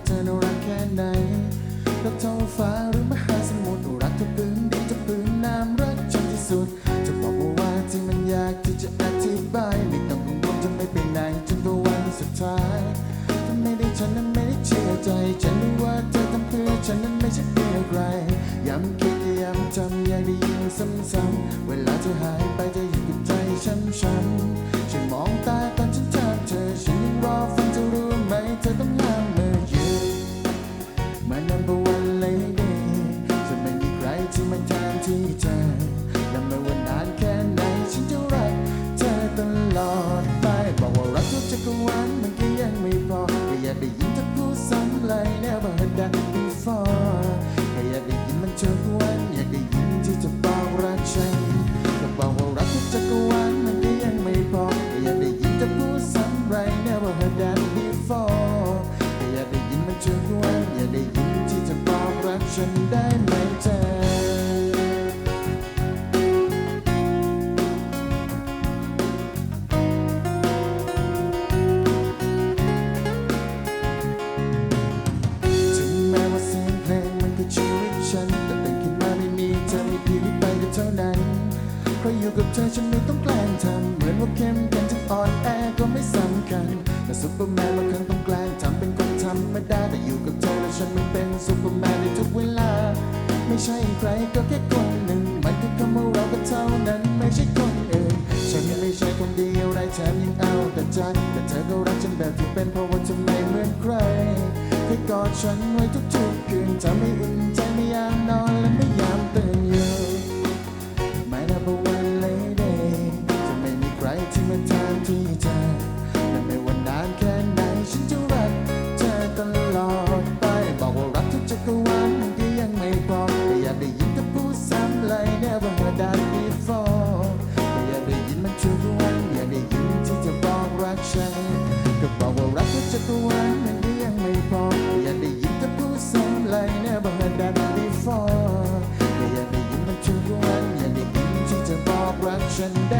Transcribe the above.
ว่าเธอนั้นรักแค่ไหนรักท้องฟ้าหรือมหาสมุทรรักทุกพื้นดินทุกพื้นน้ำรักฉันที่สุด จะบอกว่าว่าที่มันยากที่จะอธิบายไม่ต้องกังวลจะไม่ไปไหนจนกว่าวันสุดท้ายถ้าไม่ได้ฉันนั้นไม่ได้เชื่อใจ ฉันรู้ว่าเธอทำเพื่อฉันนั้นไม่ใช่เพื่อใครย้ำคิดย้ำจำอยากได้ยินซ้ำๆเวลาเธอหายไป into cool sunlight, never heard that before. กับเธอฉันไม่ต้องแกล้งทำเหมือนว่าเข้มแข็งจะอ่อนแอก็ไม่สำคัญแต่ซุปเปอร์แมนบางครั้งต้องแกล้งทำเป็นคนธรรมดาแต่อยู่กับเธอแล้วฉันมันเป็นซุปเปอร์แมนในทุกเวลา ไม่ใช่ใครก็แค่คนหนึ่งมันคือคำว่าเราก็เท่านั้นไม่ใช่คนอื่นฉันไม่ใช่คนเดียวไรแถมยังเอาแต่ใจแต่เธอก็รักฉันแบบที่เป็นเพราะว่าเธอไม่เหมือนใครให้กอดฉันไว้ทุกๆคืนทำให้อุ่นใจไม่ย ที่มาทนที่เธอและไม่ว่านานแค่ไหนฉันจะรักเธอตลอดไป บอกว่ารักทุกจักรวาลมันก็ยังไม่พอไม่อยากได้ยินเธอพูดซ้ำเลย Never heard that before แต่อยากได้ยินมันทุกวันอยากได้ยินที่จะบอกรักฉันก็บอกว่ารักทุกจักรวาลมันก็ยังไม่พอแต่อยากได้ยินเธอพูดซ้ำเลย Never heard that before แต่อยากได้ยินมันทุกวันอยากได้ยินที่จะบอกรักฉันได้